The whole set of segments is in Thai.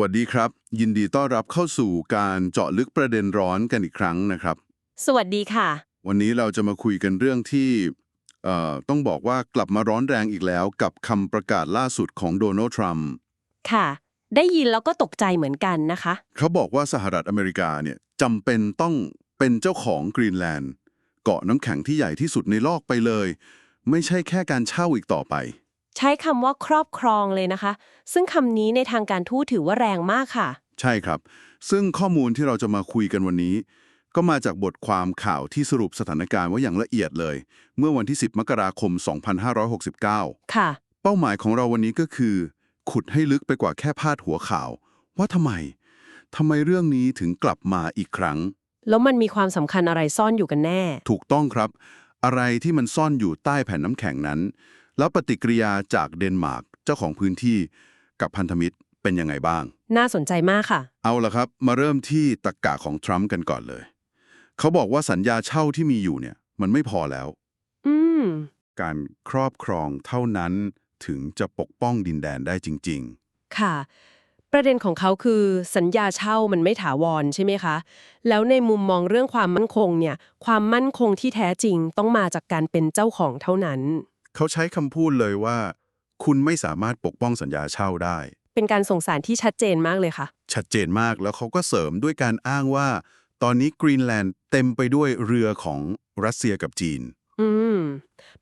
วัสดีครับ ยินดีต้อนรับเข้าสู่การเจาะลึกประเด็นร้อนกันอีกครั้งนะครับ สวัสดีค่ะ วันนี้เราจะมาคุยกันเรื่องที่เอ่อต้องบอกว่ากลับมาร้อนแรงอีกแล้วกับคำประกาศล่าสุดของโดนัลด์ทรัมป์ค่ะ ได้ยินแล้วก็ตกใจเหมือนกันนะคะ เขาบอกว่าสหรัฐอเมริกาเนี่ยจำเป็นต้องเป็นเจ้าของกรีนแลนด์เกาะน้ำแข็งที่ใหญ่ที่สุดในโลกไปเลย ไม่ใช่แค่การเช่าอีกต่อไป ใช้คำว่าครอบครองเลยนะคะ ซึ่งคำนี้ในทางการทูตถือว่าแรงมากค่ะ ใช่ครับ ซึ่งข้อมูลที่เราจะมาคุยกันวันนี้ ก็มาจากบทความข่าวที่สรุปสถานการณ์ไว้อย่างละเอียดเลย เมื่อวันที่ 10 มกราคม 2569 ค่ะ เป้าหมายของเราวันนี้ก็คือ ขุดให้ลึกไปกว่าแค่พาดหัวข่าว ว่าทำไมทำไมเรื่องนี้ถึงกลับมาอีกครั้ง แล้วมันมีความสำคัญอะไรซ่อนอยู่กันแน่ ถูกต้องครับ อะไรที่มันซ่อนอยู่ใต้แผ่นน้ำแข็งนั้น แล้วปฏิกิริยาจากเดนมาร์กเจ้าของพื้นที่กับพันธมิตรเป็นยังไงบ้าง น่าสนใจมากค่ะ เอาละครับ มาเริ่มที่ตรกกะของทรัมป์กันก่อนเลย เขาบอกว่าสัญญาเช่าที่มีอยู่เนี่ยมันไม่พอแล้ว อืม การครอบครองเท่านั้นถึงจะปกป้องดินแดนได้จริงค่ะ ประเด็นของเขาคือสัญญาเช่ามันไม่ถาวรใช่ไหมคะ แล้วในมุมมองเรื่องความมั่นคงเนี่ย ความมั่นคงที่แท้จริงต้องมาจากการเป็นเจ้าของเท่านั้นๆ เขาใช้คำพูดเลยว่า คุณไม่สามารถปกป้องสัญญาเช่าได้ เป็นการส่งสารที่ชัดเจนมากเลยค่ะ ชัดเจนมากแล้วเขาก็เสริมด้วยการอ้างว่า ตอนนี้กรีนแลนด์เต็มไปด้วยเรือของรัสเซียกับจีน อืม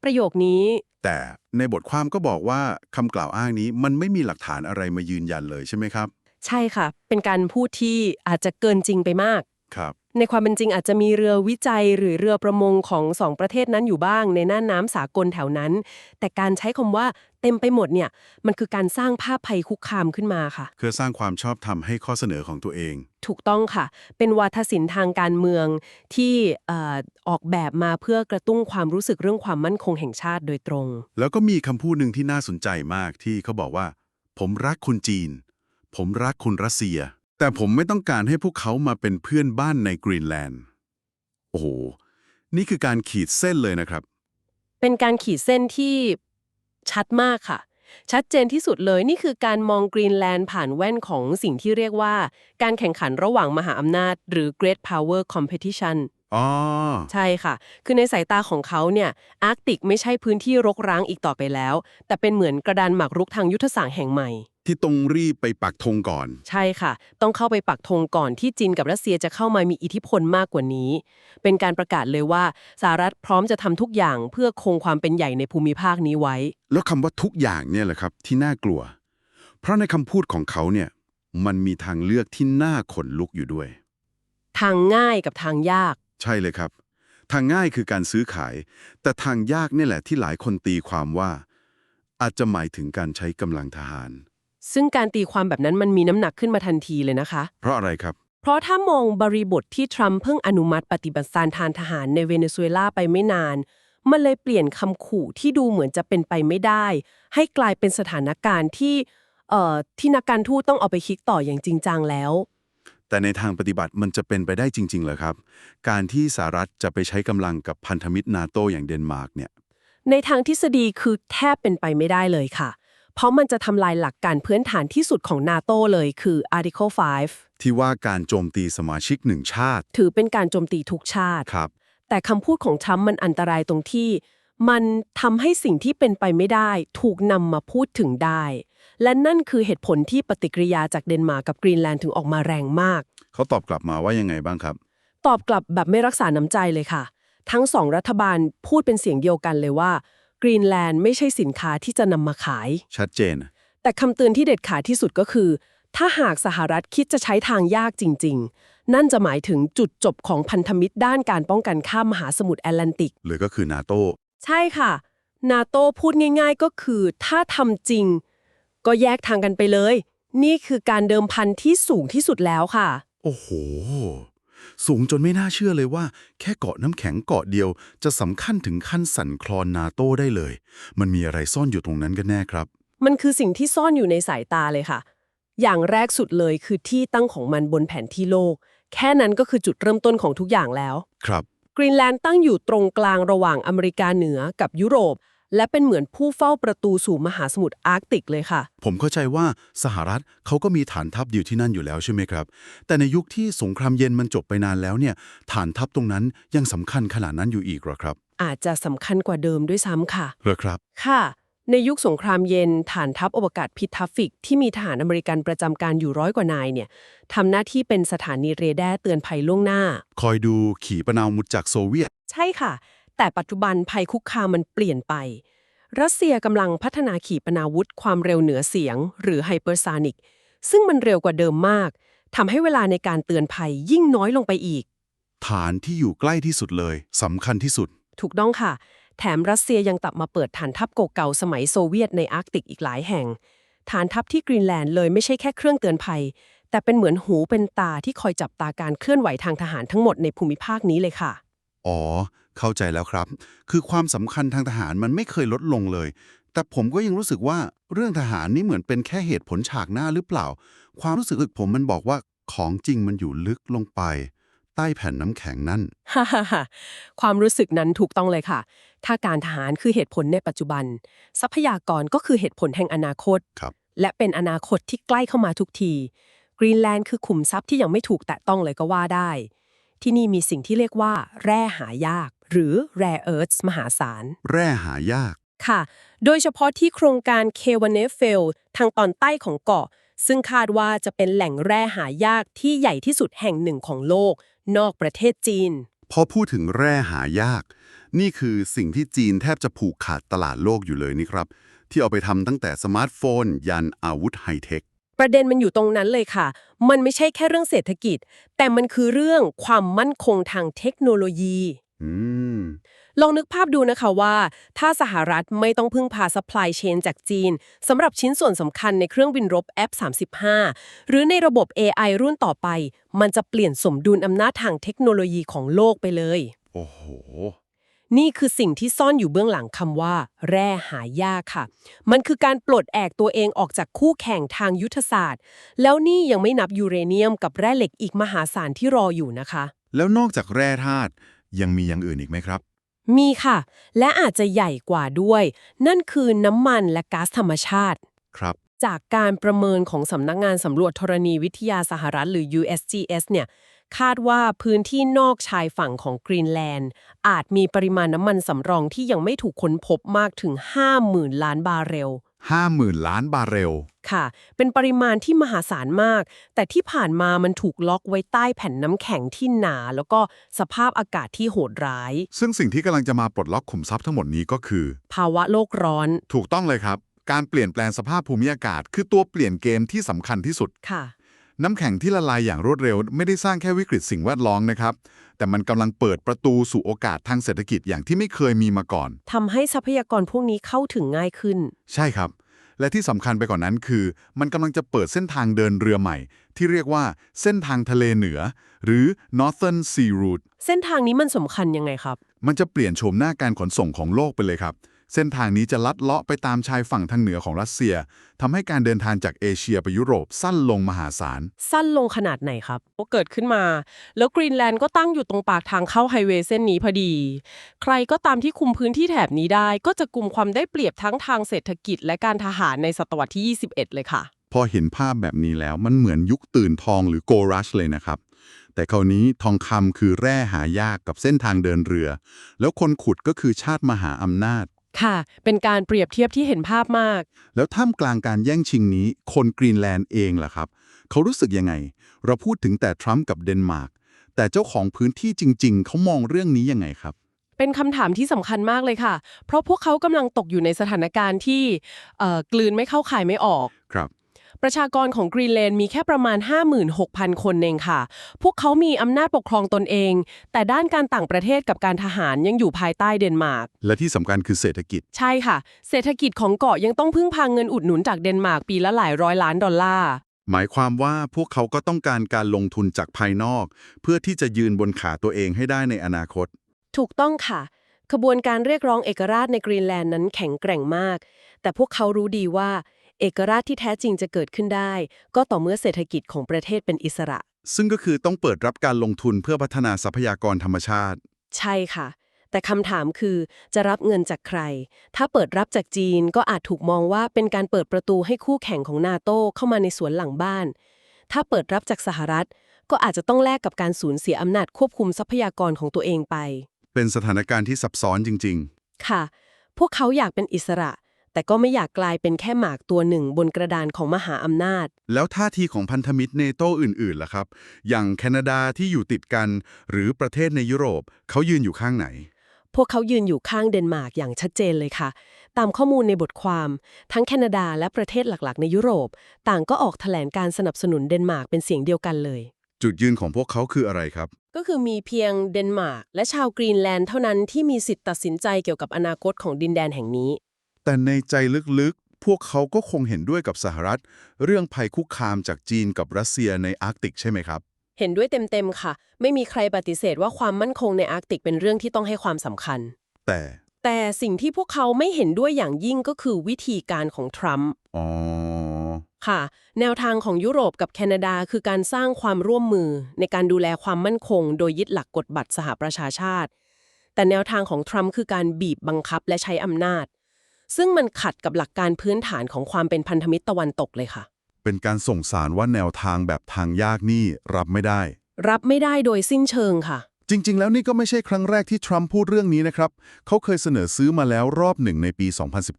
ประโยคนี้ แต่ในบทความก็บอกว่าคำกล่าวอ้างนี้มันไม่มีหลักฐานอะไรมายืนยันเลยใช่ไหมครับ ใช่ค่ะ เป็นการพูดที่อาจจะเกินจริงไปมาก ครับ ในความเป็นจริงอาจจะมีเรือวิจัยหรือเรือประมงของสองประเทศนั้นอยู่บ้าง ในน่านน้ำสากลแถวนั้น แต่การใช้คำว่าเต็มไปหมดเนี่ยมันคือการสร้างภาพภัยคุกคามขึ้นมาค่ะ เพื่อสร้างความชอบธรรมให้ข้อเสนอของตัวเอง ถูกต้องค่ะ เป็นวาทศิลป์ทางการเมืองที่เอ่อออกแบบมาเพื่อกระตุ้นความรู้สึกเรื่องความมั่นคงแห่งชาติโดยตรง แล้วก็มีคำพูดหนึ่งที่น่าสนใจมากที่เขาบอกว่า ผมรักคุณจีน ผมรักคุณรัสเซีย แต่ผมไม่ต้องการให้พวกเขามาเป็นเพื่อนบ้านในกรีนแลนด์ โอ้โห นี่คือการขีดเส้นเลยนะครับ เป็นการขีดเส้นที่ชัดมากค่ะ ชัดเจนที่สุดเลยนี่คือการมองกรีนแลนด์ผ่านแว่นของสิ่งที่เรียกว่า การแข่งขันระหว่างมหาอำนาจ หรือ Great Power Competition อ๋อ ใช่ค่ะ คือในสายตาของเขาเนี่ย อาร์กติกไม่ใช่พื้นที่รกร้างอีกต่อไปแล้ว แต่เป็นเหมือนกระดานหมากรุกทางยุทธศาสตร์แห่งใหม่ ที่ตรงรีบไปปักธงก่อน ใช่ค่ะ ต้องเข้าไปปักธงก่อนที่จีนกับรัสเซียจะเข้ามามีอิทธิพลมากกว่านี้ เป็นการประกาศเลยว่าสหรัฐพร้อมจะทำทุกอย่างเพื่อคงความเป็นใหญ่ในภูมิภาคนี้ไว้ แล้วคำว่าทุกอย่างเนี่ยแหละครับที่น่ากลัว เพราะในคำพูดของเขาเนี่ยมันมีทางเลือกที่น่าขนลุกอยู่ด้วย ทางง่ายกับทางยาก ใช่เลยครับ ทางง่ายคือการซื้อขาย แต่ทางยากนี่แหละที่หลายคนตีความว่า อาจจะหมายถึงการใช้กำลังทหาร ซึ่งการตีความแบบนั้นมันมีน้ำหนักขึ้นมาทันทีเลยนะคะ เพราะอะไรครับ เพราะถ้ามองบริบทที่ทรัมป์เพิ่งอนุมัติปฏิบัติการทางทหารในเวเนซุเอลาไปไม่นาน มันเลยเปลี่ยนคำขู่ที่ดูเหมือนจะเป็นไปไม่ได้ ให้กลายเป็นสถานการณ์ที่เอ่อที่นักการทูตต้องเอาไปคิดต่ออย่างจริงจังแล้ว แต่ในทางปฏิบัติมันจะเป็นไปได้จริง ๆ เหรอครับ การที่สหรัฐจะไปใช้กำลังกับพันธมิตรนาโตอย่างเดนมาร์กเนี่ย ในทางทฤษฎีคือแทบเป็นไปไม่ได้เลยค่ะ เพราะมันจะทำลายหลักการพื้นฐานที่สุดของนาโตเลยคือ Article 5 ที่ว่าการโจมตีสมาชิกหนึ่งชาติ ถือเป็นการโจมตีทุกชาติครับ แต่คำพูดของทรัมป์มันอันตรายตรงที่ มันทำให้สิ่งที่เป็นไปไม่ได้ ถูกนำมาพูดถึงได้ และนั่นคือเหตุผลที่ปฏิกิริยาจากเดนมาร์กกับกรีนแลนด์ถึงออกมาแรงมาก เขาตอบกลับมาว่ายังไงบ้างครับ ตอบกลับแบบไม่รักษาน้ำใจเลยค่ะ ทั้งสองรัฐบาลพูดเป็นเสียงเดียวกันเลยว่า กรีนแลนด์ไม่ใช่สินค้าที่จะนำมาขาย ชัดเจน แต่คำเตือนที่เด็ดขาดที่สุดก็คือ ถ้าหากสหรัฐคิดจะใช้ทางยากจริง ๆ นั่นจะหมายถึงจุดจบของพันธมิตรด้านการป้องกันข้ามมหาสมุทรแอตแลนติก หรือก็คือนาโตใช่ค่ะ นาโตพูดง่าย ๆ ก็คือ ถ้าทำจริง ก็แยกทางกันไปเลย นี่คือการเดิมพันที่สูงที่สุดแล้วค่ะ โอ้โห สูงจนไม่น่าเชื่อเลยว่า แค่เกาะน้ำแข็งเกาะเดียว จะสำคัญถึงขั้นสั่นคลอนนาโต้ได้เลย มันมีอะไรซ่อนอยู่ตรงนั้นกันแน่ครับ มันคือสิ่งที่ซ่อนอยู่ในสายตาเลยค่ะ อย่างแรกสุดเลยคือที่ตั้งของมันบนแผนที่โลก แค่นั้นก็คือจุดเริ่มต้นของทุกอย่างแล้ว ครับ กรีนแลนด์ตั้งอยู่ตรงกลางระหว่างอเมริกาเหนือกับยุโรป และเป็นเหมือนผู้เฝ้าประตูสู่มหาสมุทรอาร์กติกเลยค่ะ ผมเข้าใจว่าสหรัฐเขาก็มีฐานทัพอยู่ที่นั่นอยู่แล้วใช่ไหมครับ แต่ในยุคที่สงครามเย็นมันจบไปนานแล้วเนี่ย ฐานทัพตรงนั้นยังสำคัญขนาดนั้นอยู่อีกเหรอครับ อาจจะสำคัญกว่าเดิมด้วยซ้ำค่ะเหรอครับ ค่ะ ในยุคสงครามเย็น ฐานทัพอวกาศพิทัฟฟิก ที่มีทหารอเมริกันประจำการอยู่ร้อยกว่านายเนี่ยทำหน้าที่เป็นสถานีเรดาร์เตือนภัยล่วงหน้า คอยดูขีปนาวุธจากโซเวียต ใช่ค่ะ แต่ปัจจุบันภัยคุกคามมันเปลี่ยนไป รัสเซียกำลังพัฒนาขีปนาวุธความเร็วเหนือเสียง หรือไฮเปอร์ซานิกซึ่งมันเร็วกว่าเดิมมากทำให้เวลาในการเตือนภัยยิ่งน้อยลงไปอีก ฐานที่อยู่ใกล้ที่สุดเลยสำคัญที่สุด ถูกต้องค่ะ แถมรัสเซียยังกลับมาเปิดฐานทัพเก่าๆสมัยโซเวียตในอาร์กติกอีกหลายแห่ง ฐานทัพที่กรีนแลนด์เลยไม่ใช่แค่เครื่องเตือนภัย แต่เป็นเหมือนหูเป็นตาที่คอยจับตาการเคลื่อนไหวทางทหารทั้งหมดในภูมิภาคนี้เลยค่ะ อ๋อ เข้าใจแล้วครับ คือความสำคัญทางทหารมันไม่เคยลดลงเลย แต่ผมก็ยังรู้สึกว่าเรื่องทหารนี่เหมือนเป็นแค่เหตุผลฉากหน้าหรือเปล่า ความรู้สึกผมมันบอกว่าของจริงมันอยู่ลึกลงไป ใต้แผ่นน้ำแข็งนั่น ฮ่าฮ่าฮ่าความรู้สึกนั้นถูกต้องเลยค่ะ ถ้าการทหารคือเหตุผลในปัจจุบัน ทรัพยากรก็คือเหตุผลแห่งอนาคต ครับ และเป็นอนาคตที่ใกล้เข้ามาทุกที กรีนแลนด์คือขุมทรัพย์ที่ยังไม่ถูกแตะต้องเลยก็ว่าได้ ที่นี่มีสิ่งที่เรียกว่า แร่หายาก หรือ rare earths มหาศาล แร่หายาก ค่ะ โดยเฉพาะที่โครงการเควันเนฟเฟลทางตอนใต้ของเกาะ ซึ่งคาดว่าจะเป็นแหล่งแร่หายากที่ใหญ่ที่สุดแห่งหนึ่งของโลก นอกประเทศจีน พอพูดถึงแร่หายาก นี่คือสิ่งที่จีนแทบจะผูกขาดตลาดโลกอยู่เลยนี่ครับ ที่เอาไปทำตั้งแต่สมาร์ทโฟน ยันอาวุธไฮเทค ประเด็นมันอยู่ตรงนั้นเลยค่ะ มันไม่ใช่แค่เรื่องเศรษฐกิจ แต่มันคือเรื่องความมั่นคงทางเทคโนโลยีอืมลองนึกภาพดูนะคะว่า ถ้าสหรัฐไม่ต้องพึ่งพา supply chain จากจีนสำหรับชิ้นส่วนสำคัญในเครื่องบินรบ F35 หรือในระบบ AI รุ่นต่อไป มันจะเปลี่ยนสมดุลอำนาจทางเทคโนโลยีของโลกไปเลย โอ้โห นี่คือสิ่งที่ซ่อนอยู่เบื้องหลังคำว่า แร่หายากค่ะ มันคือการปลดแอกตัวเองออกจากคู่แข่งทางยุทธศาสตร์ แล้วนี่ยังไม่นับยูเรเนียมกับแร่เหล็กอีกมหาศาลที่รออยู่นะคะ แล้วนอกจากแร่ธาตุยังมีอย่างอื่นอีกไหมครับ มีค่ะ และอาจจะใหญ่กว่าด้วย นั่นคือน้ำมันและก๊าซธรรมชาติ ครับ จากการประเมินของสำนักงานสำรวจธรณีวิทยาสหรัฐหรือ USGS เนี่ย คาดว่าพื้นที่นอกชายฝั่งของกรีนแลนด์ อาจมีปริมาณน้ำมันสำรองที่ยังไม่ถูกค้นพบมากถึง 50,000 ล้านบาร์เรล 50,000 ล้านบาร์เรล ค่ะ เป็นปริมาณที่มหาศาลมาก แต่ที่ผ่านมามันถูกล็อกไว้ใต้แผ่นน้ำแข็งที่หนา แล้วก็สภาพอากาศที่โหดร้าย ซึ่งสิ่งที่กำลังจะมาปลดล็อกขุมทรัพย์ทั้งหมดนี้ก็คือ ภาวะโลกร้อน ถูกต้องเลยครับ การเปลี่ยนแปลงสภาพภูมิอากาศ คือตัวเปลี่ยนเกมที่สำคัญที่สุด ค่ะ น้ำแข็งที่ละลายอย่างรวดเร็ว ไม่ได้สร้างแค่วิกฤตสิ่งแวดล้อมนะครับ แต่มันกำลังเปิดประตูสู่โอกาสทางเศรษฐกิจอย่างที่ไม่เคยมีมาก่อน ทำให้ทรัพยากรพวกนี้เข้าถึงง่ายขึ้น ใช่ครับ และที่สำคัญไปกว่านนั้นคือ มันกำลังจะเปิดเส้นทางเดินเรือใหม่ ที่เรียกว่าเส้นทางทะเลเหนือ หรือ Northern Sea Route เส้นทางนี้มันสำคัญยังไงครับ มันจะเปลี่ยนโฉมหน้าการขนส่งของโลกไปเลยครับ เส้นทางนี้จะลัดเลาะไปตามชายฝั่งทางเหนือของรัสเซียทำให้การเดินทางจากเอเชียไปยุโรปสั้นลงมหาศาล สั้นลงขนาดไหนครับก็เกิดขึ้นมา แล้วกรีนแลนด์ก็ตั้งอยู่ตรงปากทางเข้าไฮเวย์เส้นนี้พอดี ใครก็ตามที่คุมพื้นที่แถบนี้ได้ ก็จะกลุ่มความได้เปรียบทั้งทางเศรษฐกิจ และการทหารในศตวรรษที่ 21 เลยค่ะ พอเห็นภาพแบบนี้แล้วมันเหมือนยุคตื่นทองหรือโกรัชเลยนะครับแต่คราวนี้ทองคำคือแร่หายากกับเส้นทางเดินเรือ แล้วคนขุดก็คือชาติมหาอำนาจ ค่ะ เป็นการเปรียบเทียบที่เห็นภาพมาก แล้วท่ามกลางการแย่งชิงนี้ คนกรีนแลนด์เองล่ะครับ เขารู้สึกยังไง เราพูดถึงแต่ทรัมป์กับเดนมาร์ก แต่เจ้าของพื้นที่จริง ๆ เขามองเรื่องนี้ยังไงครับ เป็นคำถามที่สำคัญมากเลยค่ะ เพราะพวกเขากำลังตกอยู่ในสถานการณ์ที่เอ่อกลืนไม่เข้าข่ายไม่ออก ครับ ประชากรของกรีนแลนด์มีแค่ประมาณ 56,000 คนเองค่ะ พวกเขามีอำนาจปกครองตนเอง แต่ด้านการต่างประเทศกับการทหารยังอยู่ภายใต้เดนมาร์ก และที่สำคัญคือเศรษฐกิจ ใช่ค่ะ เศรษฐกิจของเกาะยังต้องพึ่งพาเงินอุดหนุนจากเดนมาร์กปีละหลายร้อยล้านดอลลาร์ หมายความว่าพวกเขาก็ต้องการการลงทุนจากภายนอก เพื่อที่จะยืนบนขาตัวเองให้ได้ในอนาคต ถูกต้องค่ะ ขบวนการเรียกร้องเอกราชในกรีนแลนด์นั้นแข็งแกร่งมาก แต่พวกเขารู้ดีว่าเอกราชที่แท้จริงจะเกิดขึ้นได้ ก็ต่อเมื่อเศรษฐกิจของประเทศเป็นอิสระ ซึ่งก็คือต้องเปิดรับการลงทุนเพื่อพัฒนาทรัพยากรธรรมชาติ ใช่ค่ะ แต่คำถามคือจะรับเงินจากใคร ถ้าเปิดรับจากจีนก็อาจถูกมองว่าเป็นการเปิดประตูให้คู่แข่งของนาโต้เข้ามาในสวนหลังบ้าน ถ้าเปิดรับจากสหรัฐ ก็อาจจะต้องแลกกับการสูญเสียอำนาจควบคุมทรัพยากรของตัวเองไป เป็นสถานการณ์ที่ซับซ้อนจริงค่ะ พวกเขาอยากเป็นอิสระ แต่ก็ไม่อยากกลายเป็นแค่หมากตัวหนึ่งบนกระดานของมหาอำนาจๆแล้วท่าทีของพันธมิตรเนโตอื่นๆล่ะครับ อย่างแคนาดาที่อยู่ติดกัน หรือประเทศในยุโรปเขายืนอยู่ข้างไหน พวกเขายืนอยู่ข้างเดนมาร์กอย่างชัดเจนเลยค่ะ ตามข้อมูลในบทความ ทั้งแคนาดาและประเทศหลักๆ ในยุโรป ต่างก็ออกแถลงการสนับสนุนเดนมาร์กเป็นเสียงเดียวกันเลย จุดยืนของพวกเขาคืออะไรครับ ก็คือมีเพียงเดนมาร์กและชาวกรีนแลนด์เท่านั้นที่มีสิทธิ์ตัดสินใจเกี่ยวกับอนาคตของดินแดนแห่งนี้ แต่ในใจลึกๆ พวกเขาก็คงเห็นด้วยกับสหรัฐ เรื่องภัยคุกคามจากจีนกับรัสเซียในอาร์กติกใช่ไหมครับ เห็นด้วยเต็มๆค่ะ ไม่มีใครปฏิเสธว่าความมั่นคงในอาร์กติกเป็นเรื่องที่ต้องให้ความสำคัญ แต่แต่สิ่งที่พวกเขาไม่เห็นด้วยอย่างยิ่งก็คือวิธีการของทรัมป์อ๋อค่ะ แนวทางของยุโรปกับแคนาดาคือการสร้างความร่วมมือในการดูแลความมั่นคง โดยยึดหลักกฎบัตรสหประชาชาติ แต่แนวทางของทรัมป์คือการบีบบังคับและใช้อำนาจ ซึ่งมันขัดกับหลักการพื้นฐานของความเป็นพันธมิตรตะวันตกเลยค่ะ เป็นการส่งสารว่าแนวทางแบบทางยากนี่รับไม่ได้ รับไม่ได้โดยสิ้นเชิงค่ะ จริง ๆ แล้วนี่ก็ไม่ใช่ครั้งแรกที่ทรัมป์พูดเรื่องนี้นะครับ เขาเคยเสนอซื้อมาแล้วรอบหนึ่งในปี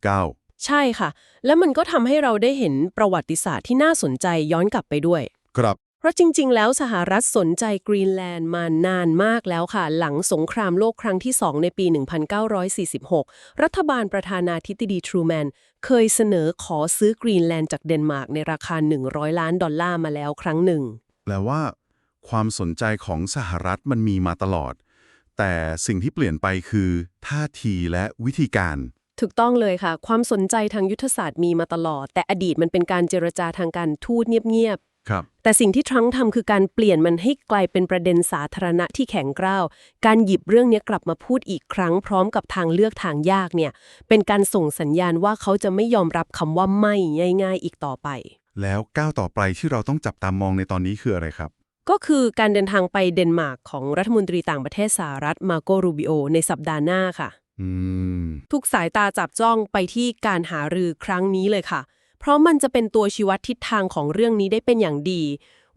2019ใช่ค่ะ แล้วมันก็ทำให้เราได้เห็นประวัติศาสตร์ที่น่าสนใจย้อนกลับไปด้วย ครับเพ ราะจริง ๆ แล้วสหรัฐสนใจกรีนแลนด์มานานมากแล้วค่ะ หลังสงครามโลกครั้งที่ 2 ในปี 1946 รัฐบาลประธานาธิบดีทรูแมนเคยเสนอขอซื้อกรีนแลนด์จากเดนมาร์กในราคา 100 ล้านดอลลาร์มาแล้วครั้งหนึ่ง แปลว่า ความสนใจของสหรัฐมันมีมาตลอด แต่สิ่งที่เปลี่ยนไปคือท่าทีและวิธีการถูกต้องเลยค่ะ ความสนใจทางยุทธศาสตร์มีมาตลอด แต่อดีตมันเป็นการเจรจาทางการทูตเงียบ ครับๆแต่สิ่งที่ทรัมป์ทำคือการเปลี่ยนมันให้กลายเป็นประเด็นสาธารณะที่แข็งกร้าว การหยิบเรื่องนี้กลับมาพูดอีกครั้งพร้อมกับทางเลือกทางยากเนี่ย เป็นการส่งสัญญาณว่าเขาจะไม่ยอมรับคำว่าไม่ง่ายๆอีกต่อไป แล้วก้าวต่อไปที่เราต้องจับตามองในตอนนี้คืออะไรครับ ก็คือการเดินทางไปเดนมาร์กของรัฐมนตรีต่างประเทศสหรัฐมาโกรูบิโอในสัปดาห์หน้าค่ะ อืม ทุกสายตาจับจ้องไปที่การหารือครั้งนี้เลยค่ะ เพราะมันจะเป็นตัวชี้วัดทิศทางของเรื่องนี้ได้เป็นอย่างดี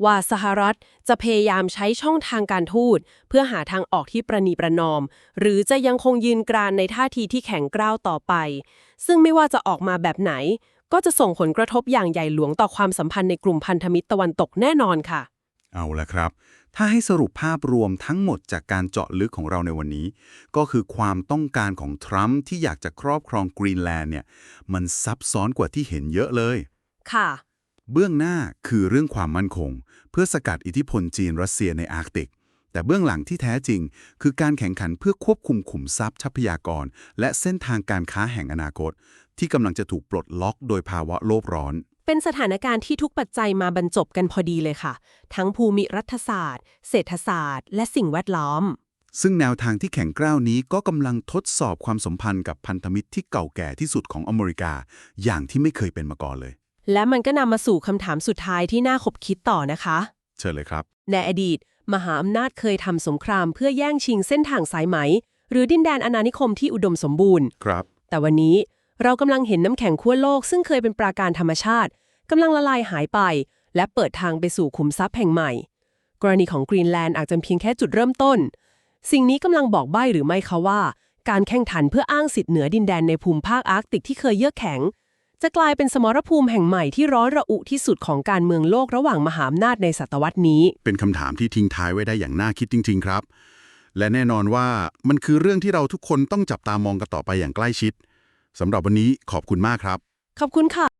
ว่าสหรัฐจะพยายามใช้ช่องทางการทูต เพื่อหาทางออกที่ประนีประนอม หรือจะยังคงยืนกรานในท่าทีที่แข็งกร้าวต่อไป ซึ่งไม่ว่าจะออกมาแบบไหน ก็จะส่งผลกระทบอย่างใหญ่หลวงต่อความสัมพันธ์ในกลุ่มพันธมิตรตะวันตกแน่นอนค่ะ เอาละครับ ถ้าให้สรุปภาพรวมทั้งหมดจากการเจาะลึกของเราในวันนี้ ก็คือความต้องการของทรัมป์ที่อยากจะครอบครองกรีนแลนด์เนี่ย มันซับซ้อนกว่าที่เห็นเยอะเลย ค่ะ เบื้องหน้าคือเรื่องความมั่นคง เพื่อสกัดอิทธิพลจีนรัสเซียในอาร์กติก แต่เบื้องหลังที่แท้จริง คือการแข่งขันเพื่อควบคุมขุมทรัพย์ทรัพยากร และเส้นทางการค้าแห่งอนาคต ที่กำลังจะถูกปลดล็อกโดยภาวะโลกร้อน เป็นสถานการณ์ที่ทุกปัจจัยมาบรรจบกันพอดีเลยค่ะ ทั้งภูมิรัฐศาสตร์ เศรษฐศาสตร์ และสิ่งแวดล้อม ซึ่งแนวทางที่แข็งกร้าวนี้ก็กำลังทดสอบความสัมพันธ์กับพันธมิตรที่เก่าแก่ที่สุดของอเมริกา อย่างที่ไม่เคยเป็นมาก่อนเลย และมันก็นำมาสู่คำถามสุดท้ายที่น่าขบคิดต่อนะคะ เชิญเลยครับ ในอดีต มหาอำนาจเคยทำสงคราม เพื่อแย่งชิงเส้นทางสายไหม หรือดินแดนอาณานิคมที่อุดมสมบูรณ์ ครับ แต่วันนี้ เรากำลังเห็นน้ำแข็งขั้วโลกซึ่งเคยเป็นปราการธรรมชาติกำลังละลายหายไป และเปิดทางไปสู่ขุมทรัพย์แห่งใหม่ กรณีของกรีนแลนด์อาจจะเพียงแค่จุดเริ่มต้น สิ่งนี้กำลังบอกใบ้หรือไม่คะว่า การแข่งขันเพื่ออ้างสิทธิ์เหนือดินแดนในภูมิภาคอาร์กติกที่เคยเยือกแข็ง จะกลายเป็นสมรภูมิแห่งใหม่ที่ร้อนระอุที่สุดของการเมืองโลกระหว่างมหาอำนาจในศตวรรษนี้ เป็นคำถามที่ทิ้งท้ายไว้ได้อย่างน่าคิดจริง ๆ ครับ และแน่นอนว่ามันคือเรื่องที่เราทุกคนต้องจับตามองกันต่อไปอย่างใกล้ชิด สำหรับวันนี้ขอบคุณมากครับ ขอบคุณค่ะ